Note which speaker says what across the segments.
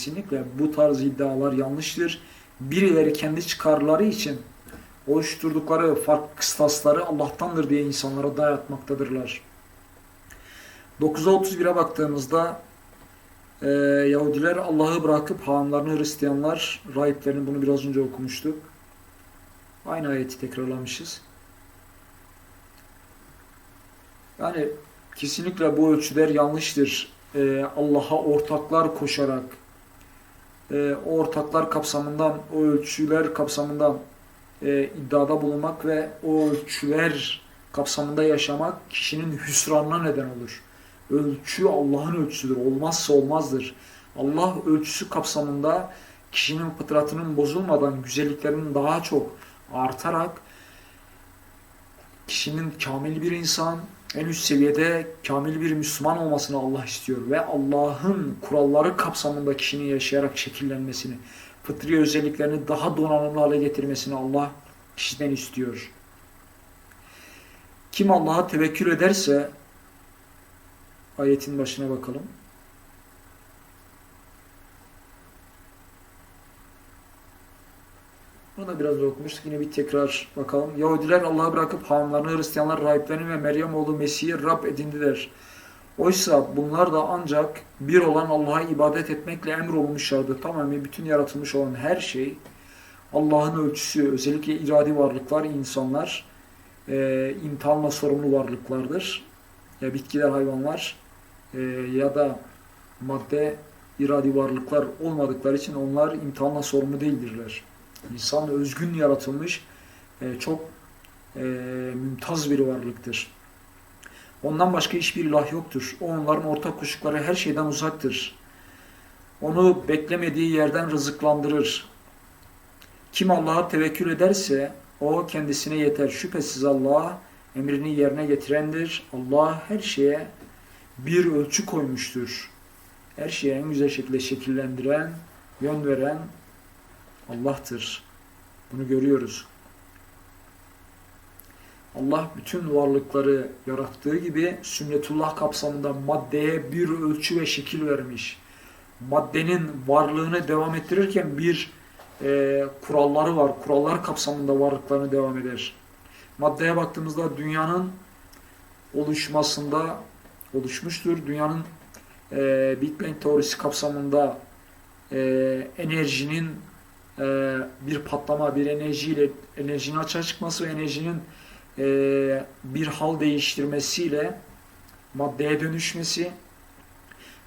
Speaker 1: Kesinlikle bu tarz iddialar yanlıştır. Birileri kendi çıkarları için oluşturdukları farklı kıstasları Allah'tandır diye insanlara dayatmaktadırlar. 9'a 31'e baktığımızda e, Yahudiler Allah'ı bırakıp hahamlarını Hristiyanlar, rahiplerini bunu biraz önce okumuştuk. Aynı ayeti tekrarlamışız. Yani kesinlikle bu ölçüler yanlıştır. E, Allah'a ortaklar koşarak, e, o ortaklar kapsamından, o ölçüler kapsamından e, iddiada bulunmak ve o ölçüler kapsamında yaşamak kişinin hüsranına neden olur. Ölçü Allah'ın ölçüsüdür. Olmazsa olmazdır. Allah ölçüsü kapsamında kişinin fıtratının bozulmadan güzelliklerinin daha çok artarak kişinin kamil bir insan, en üst seviyede kamil bir Müslüman olmasını Allah istiyor ve Allah'ın kuralları kapsamında kişinin yaşayarak şekillenmesini, fıtri özelliklerini daha donanımlı hale getirmesini Allah kişiden istiyor. Kim Allah'a tevekkül ederse ayetin başına bakalım. Bunu da biraz okumuştuk. Yine bir tekrar bakalım. Yahudiler Allah'ı bırakıp hamlarını, Hristiyanlar rahiplerini ve Meryem oğlu Mesih'i Rab edindiler. Oysa bunlar da ancak bir olan Allah'a ibadet etmekle emrolunmuşlardı. Tamamen bütün yaratılmış olan her şey Allah'ın ölçüsü, özellikle iradi varlıklar, insanlar e, imtihanla sorumlu varlıklardır. Ya bitkiler, hayvanlar e, ya da madde iradi varlıklar olmadıkları için onlar imtihanla sorumlu değildirler. İnsan özgün yaratılmış, e, çok e, mümtaz bir varlıktır. Ondan başka hiçbir ilah yoktur. O onların ortak koştukları her şeyden uzaktır. Onu beklemediği yerden rızıklandırır. Kim Allah'a tevekkül ederse o kendisine yeter. Şüphesiz Allah emrini yerine getirendir. Allah her şeye bir ölçü koymuştur. Her şeye en güzel şekilde şekillendiren, yön veren Allah'tır. Bunu görüyoruz. Allah bütün varlıkları yarattığı gibi sünnetullah kapsamında maddeye bir ölçü ve şekil vermiş. Maddenin varlığını devam ettirirken bir e, kuralları var. Kurallar kapsamında varlıklarını devam eder. Maddeye baktığımızda dünyanın oluşmasında oluşmuştur. Dünyanın e, Big Bang teorisi kapsamında e, enerjinin e, bir patlama, bir enerjiyle enerjinin açığa çıkması ve enerjinin e, bir hal değiştirmesiyle maddeye dönüşmesi,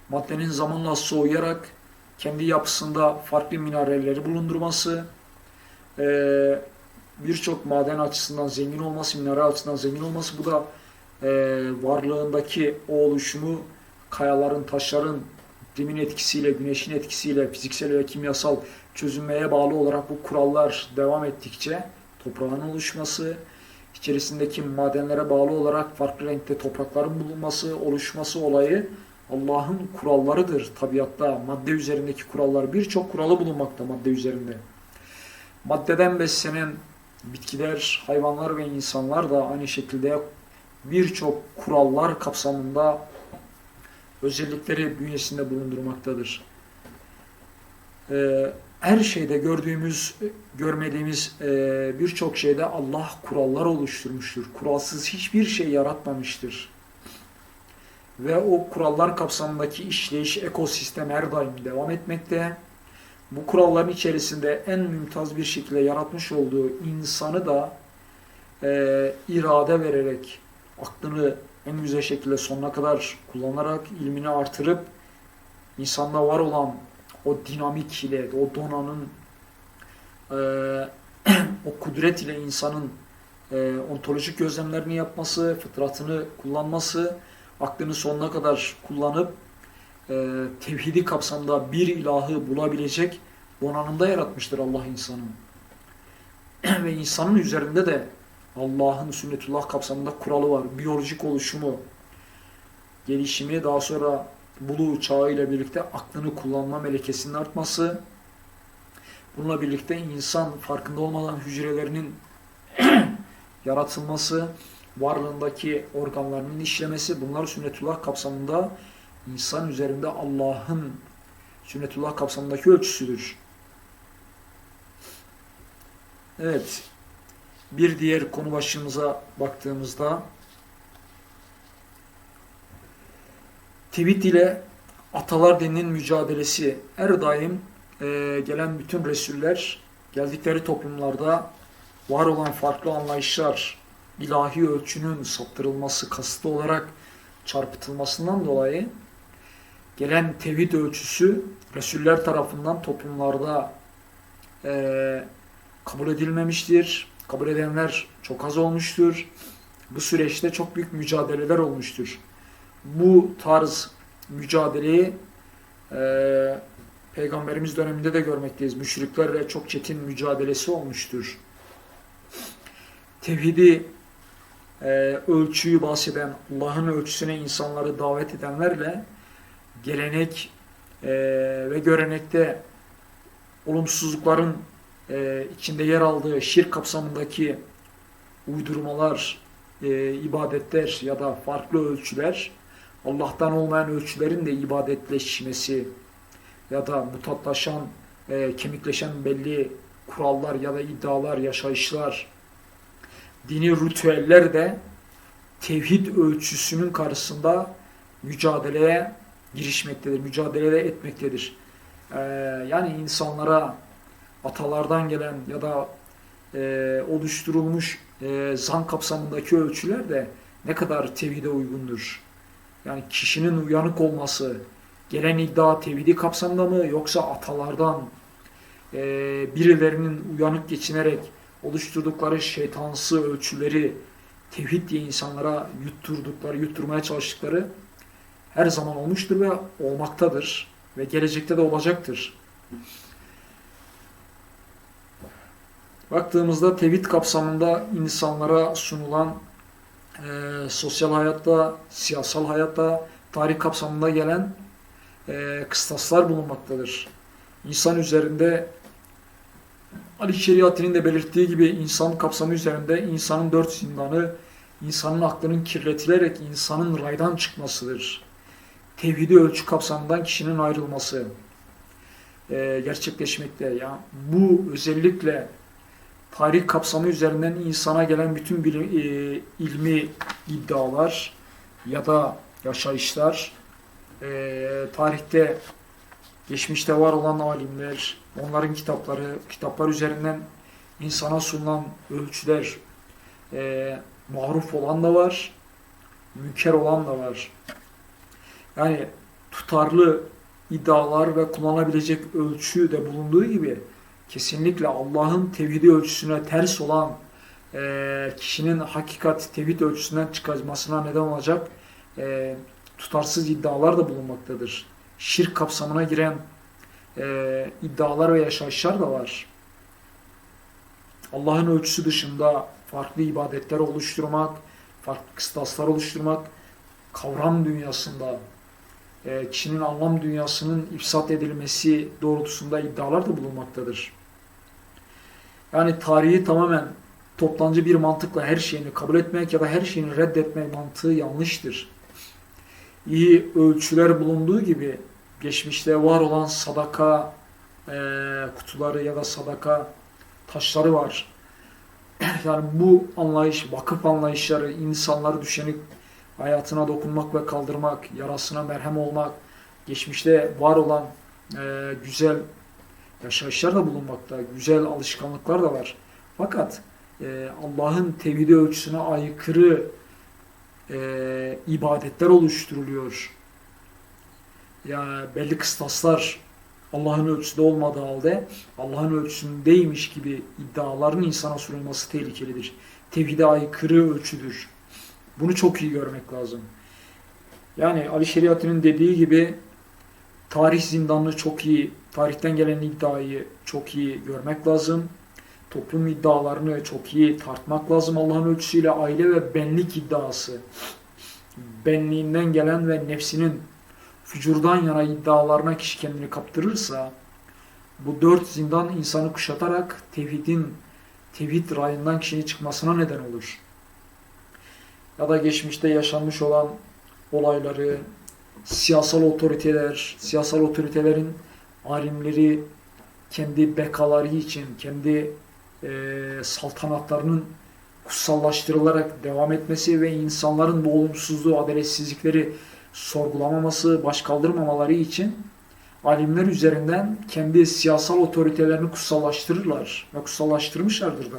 Speaker 1: maddenin zamanla soğuyarak kendi yapısında farklı mineralleri bulundurması, e, birçok maden açısından zengin olması, mineral açısından zengin olması, bu da e, varlığındaki o oluşumu kayaların, taşların, iklimin etkisiyle, güneşin etkisiyle, fiziksel ve kimyasal çözülmeye bağlı olarak bu kurallar devam ettikçe toprağın oluşması, içerisindeki madenlere bağlı olarak farklı renkte toprakların bulunması, oluşması olayı Allah'ın kurallarıdır tabiatta. Madde üzerindeki kurallar, birçok kuralı bulunmakta madde üzerinde. Maddeden beslenen bitkiler, hayvanlar ve insanlar da aynı şekilde birçok kurallar kapsamında özellikleri bünyesinde bulundurmaktadır. Ee, her şeyde gördüğümüz, görmediğimiz e, birçok şeyde Allah kurallar oluşturmuştur. Kuralsız hiçbir şey yaratmamıştır. Ve o kurallar kapsamındaki işleyiş, ekosistem her daim devam etmekte. Bu kuralların içerisinde en mümtaz bir şekilde yaratmış olduğu insanı da e, irade vererek, aklını en güzel şekilde sonuna kadar kullanarak, ilmini artırıp, insanda var olan o dinamik ile, o donanın, e, o kudret ile insanın e, ontolojik gözlemlerini yapması, fıtratını kullanması, aklını sonuna kadar kullanıp e, tevhidi kapsamda bir ilahı bulabilecek donanımda yaratmıştır Allah insanı. Ve insanın üzerinde de Allah'ın sünnetullah kapsamında kuralı var. Biyolojik oluşumu, gelişimi, daha sonra buluğ çağıyla birlikte aklını kullanma melekesinin artması, bununla birlikte insan farkında olmadan hücrelerinin yaratılması, varlığındaki organlarının işlemesi, bunlar sünnetullah kapsamında insan üzerinde Allah'ın Sünnetullah kapsamındaki ölçüsüdür. Evet. Bir diğer konu başlığımıza baktığımızda tevhid ile atalar dininin mücadelesi her daim e, gelen bütün Resuller geldikleri toplumlarda var olan farklı anlayışlar ilahi ölçünün saptırılması kasıtlı olarak çarpıtılmasından dolayı gelen tevhid ölçüsü Resuller tarafından toplumlarda e, kabul edilmemiştir. Kabul edenler çok az olmuştur. Bu süreçte çok büyük mücadeleler olmuştur. Bu tarz mücadeleyi e, Peygamberimiz döneminde de görmekteyiz. Müşriklerle çok çetin mücadelesi olmuştur. Tevhidi e, ölçüyü bahseden, Allah'ın ölçüsüne insanları davet edenlerle gelenek e, ve görenekte olumsuzlukların e, içinde yer aldığı şirk kapsamındaki uydurmalar, e, ibadetler ya da farklı ölçüler, Allah'tan olmayan ölçülerin de ibadetleşmesi ya da mutatlaşan, e, kemikleşen belli kurallar ya da iddialar, yaşayışlar, dini ritüeller de tevhid ölçüsünün karşısında mücadeleye girişmektedir, mücadele etmektedir. Ee, yani insanlara atalardan gelen ya da e, oluşturulmuş e, zan kapsamındaki ölçüler de ne kadar tevhide uygundur. Yani kişinin uyanık olması, gelen iddia tevhidi kapsamında mı yoksa atalardan e, birilerinin uyanık geçinerek oluşturdukları şeytansı ölçüleri tevhid diye insanlara yutturdukları, yutturmaya çalıştıkları her zaman olmuştur ve olmaktadır ve gelecekte de olacaktır. Baktığımızda tevhid kapsamında insanlara sunulan e, sosyal hayatta, siyasal hayatta, tarih kapsamında gelen e, kıstaslar bulunmaktadır. İnsan üzerinde Ali Şeriatinin de belirttiği gibi insan kapsamı üzerinde insanın dört zindanı, insanın aklının kirletilerek insanın raydan çıkmasıdır. Tevhidi ölçü kapsamından kişinin ayrılması e, gerçekleşmekte. Ya bu özellikle tarih kapsamı üzerinden insana gelen bütün bilim, e, ilmi iddialar ya da yaşayışlar e, tarihte geçmişte var olan alimler, onların kitapları, kitaplar üzerinden insana sunulan ölçüler e, maruf olan da var, münker olan da var. Yani tutarlı iddialar ve kullanılabilecek ölçü de bulunduğu gibi kesinlikle Allah'ın tevhidi ölçüsüne ters olan e, kişinin hakikat tevhid ölçüsünden çıkarmasına neden olacak e, tutarsız iddialar da bulunmaktadır. Şirk kapsamına giren e, iddialar ve yaşayışlar da var. Allah'ın ölçüsü dışında farklı ibadetler oluşturmak, farklı kıstaslar oluşturmak, kavram dünyasında e, kişinin anlam dünyasının ifsat edilmesi doğrultusunda iddialar da bulunmaktadır. Yani tarihi tamamen toptancı bir mantıkla her şeyini kabul etmek ya da her şeyini reddetmek mantığı yanlıştır. İyi ölçüler bulunduğu gibi geçmişte var olan sadaka e, kutuları ya da sadaka taşları var. Yani bu anlayış, vakıf anlayışları insanları düşeni hayatına dokunmak ve kaldırmak, yarasına merhem olmak, geçmişte var olan e, güzel yaşayışlar da bulunmakta, güzel alışkanlıklar da var. Fakat e, Allah'ın tevhidi ölçüsüne aykırı e, ibadetler oluşturuluyor. Yani belli kıstaslar Allah'ın ölçüsünde olmadığı halde Allah'ın ölçüsündeymiş gibi iddiaların insana sunulması tehlikelidir. Tevhide aykırı ölçüdür. Bunu çok iyi görmek lazım. Yani Ali Şeriat'ın dediği gibi tarih zindanını çok iyi, tarihten gelen iddiayı çok iyi görmek lazım. Toplum iddialarını çok iyi tartmak lazım Allah'ın ölçüsüyle aile ve benlik iddiası. Benliğinden gelen ve nefsinin fücurdan yana iddialarına kişi kendini kaptırırsa bu dört zindan insanı kuşatarak tevhidin tevhid rayından kişinin çıkmasına neden olur. Ya da geçmişte yaşanmış olan olayları, siyasal otoriteler, siyasal otoritelerin alimleri kendi bekaları için, kendi e, saltanatlarının kutsallaştırılarak devam etmesi ve insanların bu olumsuzluğu, adaletsizlikleri sorgulamaması, baş kaldırmamaları için alimler üzerinden kendi siyasal otoritelerini kutsallaştırırlar ve kutsallaştırmışlardır da.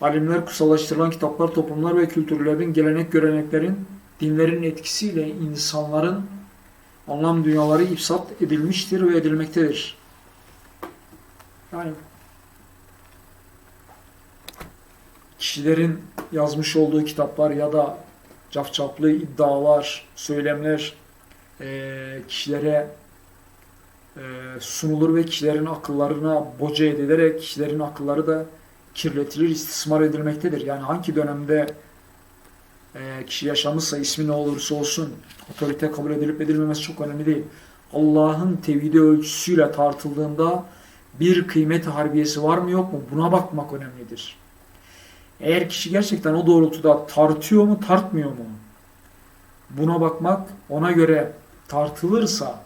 Speaker 1: Alimler kutsallaştırılan kitaplar, toplumlar ve kültürlerin, gelenek göreneklerin, dinlerin etkisiyle insanların anlam dünyaları ifsat edilmiştir ve edilmektedir. Yani kişilerin yazmış olduğu kitaplar ya da cafcaflı iddialar, söylemler kişilere sunulur ve kişilerin akıllarına boca edilerek kişilerin akılları da kirletilir, istismar edilmektedir. Yani hangi dönemde eee, kişi yaşamışsa ismi ne olursa olsun otorite kabul edilip edilmemesi çok önemli değil. Allah'ın tevhidi ölçüsüyle tartıldığında bir kıymet harbiyesi var mı yok mu buna bakmak önemlidir. Eğer kişi gerçekten o doğrultuda tartıyor mu tartmıyor mu? Buna bakmak ona göre tartılırsa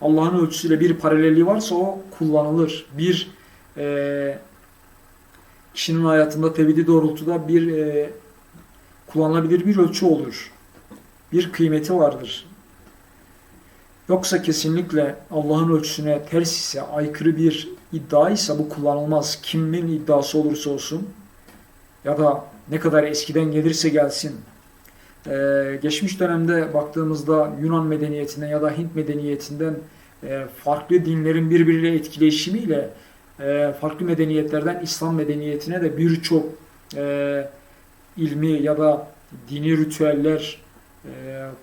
Speaker 1: Allah'ın ölçüsüyle bir paralelliği varsa o kullanılır. Bir eee, kişinin hayatında tevhidi doğrultuda bir eee, kullanılabilir bir ölçü olur. Bir kıymeti vardır. Yoksa kesinlikle Allah'ın ölçüsüne ters ise, aykırı bir iddia ise bu kullanılmaz. Kimin iddiası olursa olsun ya da ne kadar eskiden gelirse gelsin. Ee, geçmiş dönemde baktığımızda Yunan medeniyetinden ya da Hint medeniyetinden e, farklı dinlerin birbiriyle etkileşimiyle e, farklı medeniyetlerden İslam medeniyetine de birçok e, ilmi ya da dini ritüeller e,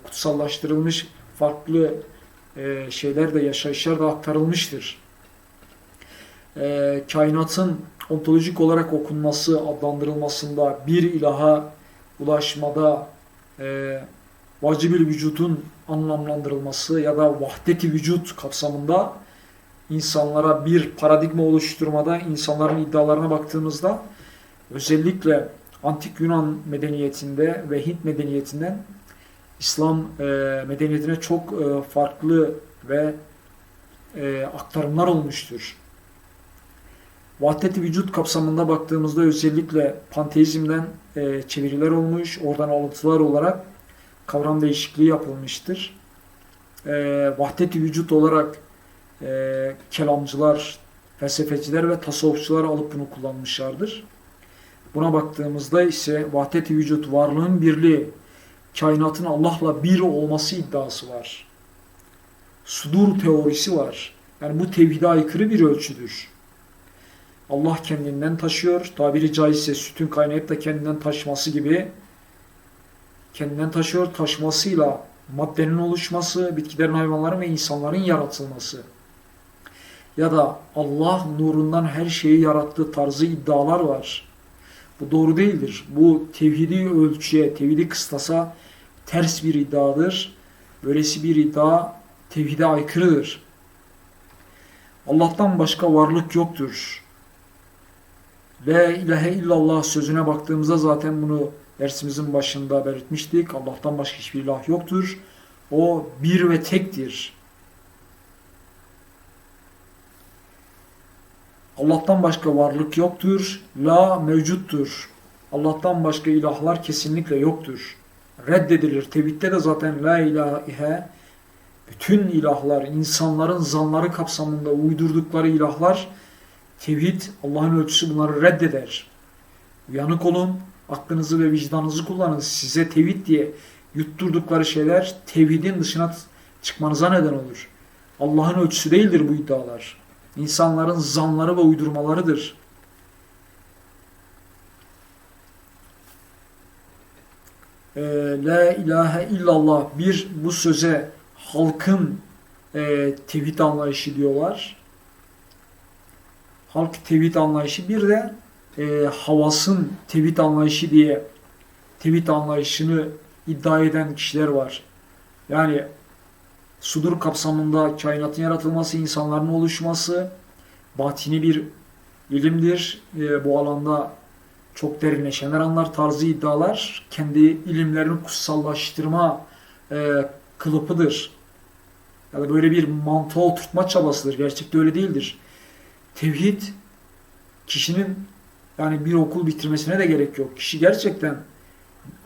Speaker 1: kutsallaştırılmış farklı e, şeyler de yaşayışlar da aktarılmıştır. E, kainatın ontolojik olarak okunması, adlandırılmasında, bir ilaha ulaşmada e, vacibül vücudun anlamlandırılması ya da vahdeti vücut kapsamında insanlara bir paradigma oluşturmada insanların iddialarına baktığımızda özellikle antik Yunan medeniyetinde ve Hint medeniyetinden İslam e, medeniyetine çok e, farklı ve e, aktarımlar olmuştur. Vahdet-i vücut kapsamında baktığımızda özellikle panteizmden e, çeviriler olmuş, oradan alıntılar olarak kavram değişikliği yapılmıştır. E, Vahdet-i vücut olarak e, kelamcılar, felsefeciler ve tasavvufçular alıp bunu kullanmışlardır. Buna baktığımızda ise vahdet-i vücut varlığın birliği, kainatın Allah'la bir olması iddiası var. Sudur teorisi var. Yani bu tevhide aykırı bir ölçüdür. Allah kendinden taşıyor. Tabiri caizse sütün kaynayıp da kendinden taşması gibi kendinden taşıyor. Taşmasıyla maddenin oluşması, bitkilerin, hayvanların ve insanların yaratılması. Ya da Allah nurundan her şeyi yarattığı tarzı iddialar var. Bu doğru değildir. Bu tevhidi ölçüye, tevhidi kıstasa ters bir iddiadır. Böylesi bir iddia tevhide aykırıdır. Allah'tan başka varlık yoktur. La ilahe illallah sözüne baktığımızda zaten bunu dersimizin başında belirtmiştik. Allah'tan başka hiçbir ilah yoktur. O bir ve tektir. Allah'tan başka varlık yoktur. La mevcuttur. Allah'tan başka ilahlar kesinlikle yoktur. Reddedilir. Tevhidde de zaten la ilahe bütün ilahlar, insanların zanları kapsamında uydurdukları ilahlar tevhid Allah'ın ölçüsü bunları reddeder. Uyanık olun, aklınızı ve vicdanınızı kullanın. Size tevhid diye yutturdukları şeyler tevhidin dışına çıkmanıza neden olur. Allah'ın ölçüsü değildir bu iddialar. İnsanların zanları ve uydurmalarıdır. Ee, La ilahe illallah bir bu söze halkın e, tevhid anlayışı diyorlar. Halk tevhid anlayışı bir de e, havasın tevhid anlayışı diye tevhid anlayışını iddia eden kişiler var. Yani sudur kapsamında kainatın yaratılması, insanların oluşması batini bir ilimdir. E, bu alanda çok derinleşenler anlar tarzı iddialar kendi ilimlerini kutsallaştırma e, kılıpıdır. ya da böyle bir mantığa oturtma çabasıdır. Gerçekte öyle değildir. Tevhid kişinin yani bir okul bitirmesine de gerek yok. Kişi gerçekten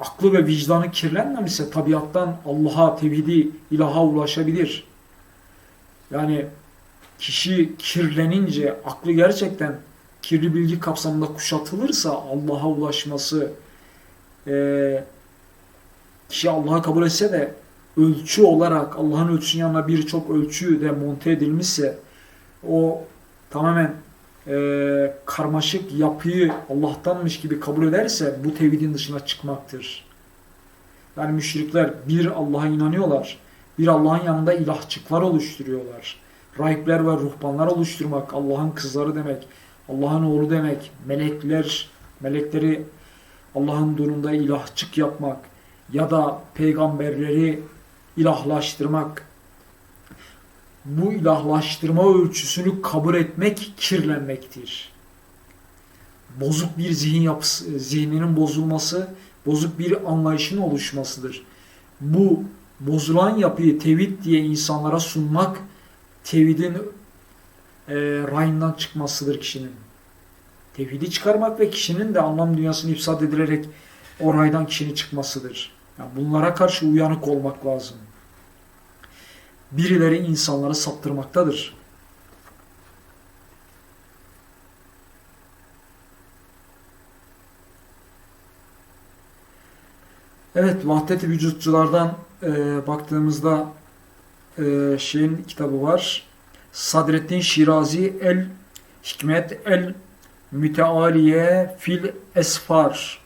Speaker 1: aklı ve vicdanı kirlenmemişse tabiattan Allah'a, tevhidi, ilaha ulaşabilir. Yani kişi kirlenince, aklı gerçekten kirli bilgi kapsamında kuşatılırsa Allah'a ulaşması, eee kişi Allah'a kabul etse de ölçü olarak Allah'ın ölçüsünün yanına birçok ölçü de monte edilmişse o tamamen e, karmaşık yapıyı Allah'tanmış gibi kabul ederse bu tevhidin dışına çıkmaktır. Yani müşrikler bir Allah'a inanıyorlar. Bir Allah'ın yanında ilahçıklar oluşturuyorlar. Rahipler ve ruhbanlar oluşturmak Allah'ın kızları demek. Allah'ın oğlu demek. Melekler, melekleri Allah'ın durumunda ilahçık yapmak ya da peygamberleri ilahlaştırmak bu ilahlaştırma ölçüsünü kabul etmek kirlenmektir. Bozuk bir zihin yapısı, zihninin bozulması, bozuk bir anlayışın oluşmasıdır. Bu bozulan yapıyı tevhid diye insanlara sunmak, tevhidin e, rayından çıkmasıdır kişinin. Tevhidi çıkarmak ve kişinin de anlam dünyasını ifsad edilerek o raydan kişinin çıkmasıdır. Yani bunlara karşı uyanık olmak lazım birileri insanları saptırmaktadır. Evet, vahdet-i vücutçulardan e, baktığımızda e, şeyin kitabı var. Sadrettin Şirazi El Hikmet El Mütealiye Fil Esfar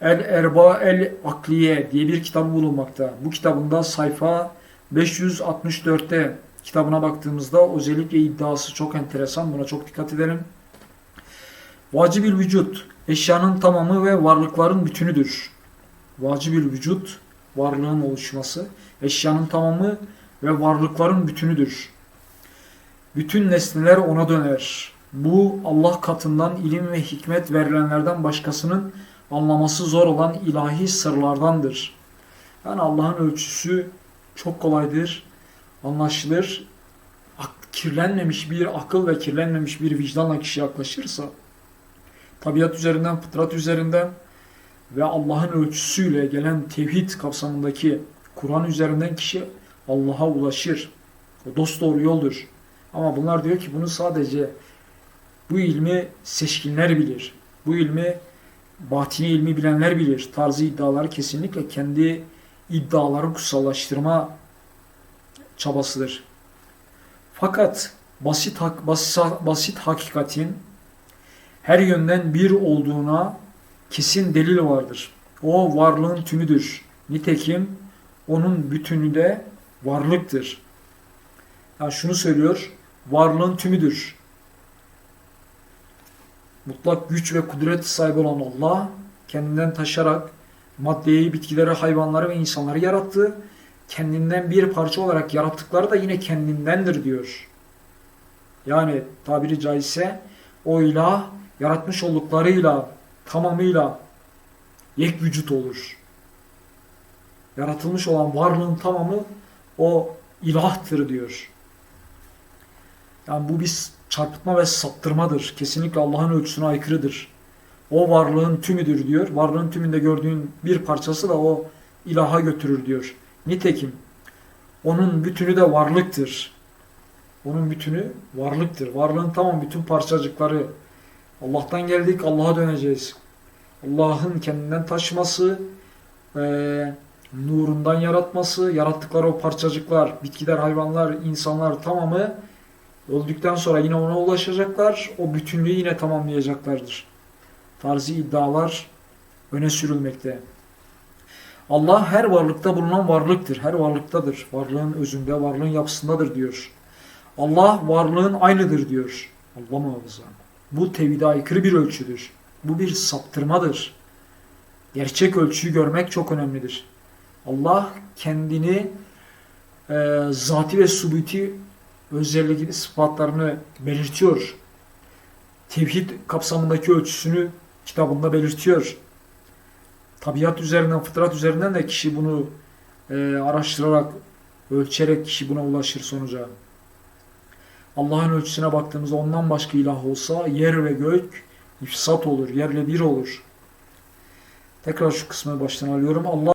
Speaker 1: El Erba El Akliye diye bir kitap bulunmakta. Bu kitabında sayfa 564'te kitabına baktığımızda özellikle iddiası çok enteresan. Buna çok dikkat edelim. Vacibül vücut eşyanın tamamı ve varlıkların bütünüdür. Vacibül vücut varlığın oluşması, eşyanın tamamı ve varlıkların bütünüdür. Bütün nesneler ona döner. Bu Allah katından ilim ve hikmet verilenlerden başkasının anlaması zor olan ilahi sırlardandır. Yani Allah'ın ölçüsü çok kolaydır, anlaşılır. Kirlenmemiş bir akıl ve kirlenmemiş bir vicdanla kişi yaklaşırsa, tabiat üzerinden, fıtrat üzerinden ve Allah'ın ölçüsüyle gelen tevhid kapsamındaki Kur'an üzerinden kişi Allah'a ulaşır. O dost doğru yoldur. Ama bunlar diyor ki bunu sadece bu ilmi seçkinler bilir. Bu ilmi batini ilmi bilenler bilir. Tarzı iddiaları kesinlikle kendi iddiaları kutsallaştırma çabasıdır. Fakat basit, basit, basit hakikatin her yönden bir olduğuna kesin delil vardır. O varlığın tümüdür. Nitekim onun bütünü de varlıktır. Yani şunu söylüyor, varlığın tümüdür. Mutlak güç ve kudret sahibi olan Allah kendinden taşarak maddeyi, bitkileri, hayvanları ve insanları yarattı. Kendinden bir parça olarak yarattıkları da yine kendindendir diyor. Yani tabiri caizse o ilah yaratmış olduklarıyla tamamıyla yek vücut olur. Yaratılmış olan varlığın tamamı o ilahtır diyor. Yani bu bir çarpıtma ve saptırmadır. Kesinlikle Allah'ın ölçüsüne aykırıdır. O varlığın tümüdür diyor. Varlığın tümünde gördüğün bir parçası da o ilaha götürür diyor. Nitekim onun bütünü de varlıktır. Onun bütünü varlıktır. Varlığın tamam bütün parçacıkları Allah'tan geldik, Allah'a döneceğiz. Allah'ın kendinden taşıması, e, nurundan yaratması, yarattıkları o parçacıklar, bitkiler, hayvanlar, insanlar tamamı öldükten sonra yine ona ulaşacaklar. O bütünlüğü yine tamamlayacaklardır tarzı iddialar öne sürülmekte. Allah her varlıkta bulunan varlıktır. Her varlıktadır. Varlığın özünde, varlığın yapısındadır diyor. Allah varlığın aynıdır diyor. Allah muhafaza. Bu tevhide aykırı bir ölçüdür. Bu bir saptırmadır. Gerçek ölçüyü görmek çok önemlidir. Allah kendini e, zati ve subuti özellikli sıfatlarını belirtiyor. Tevhid kapsamındaki ölçüsünü kitabında belirtiyor. Tabiat üzerinden, fıtrat üzerinden de kişi bunu e, araştırarak Ölçerek kişi buna ulaşır sonuca. Allah'ın ölçüsüne baktığımızda ondan başka ilah olsa yer ve gök ifsat olur, yerle bir olur. Tekrar şu kısmı baştan alıyorum. Allah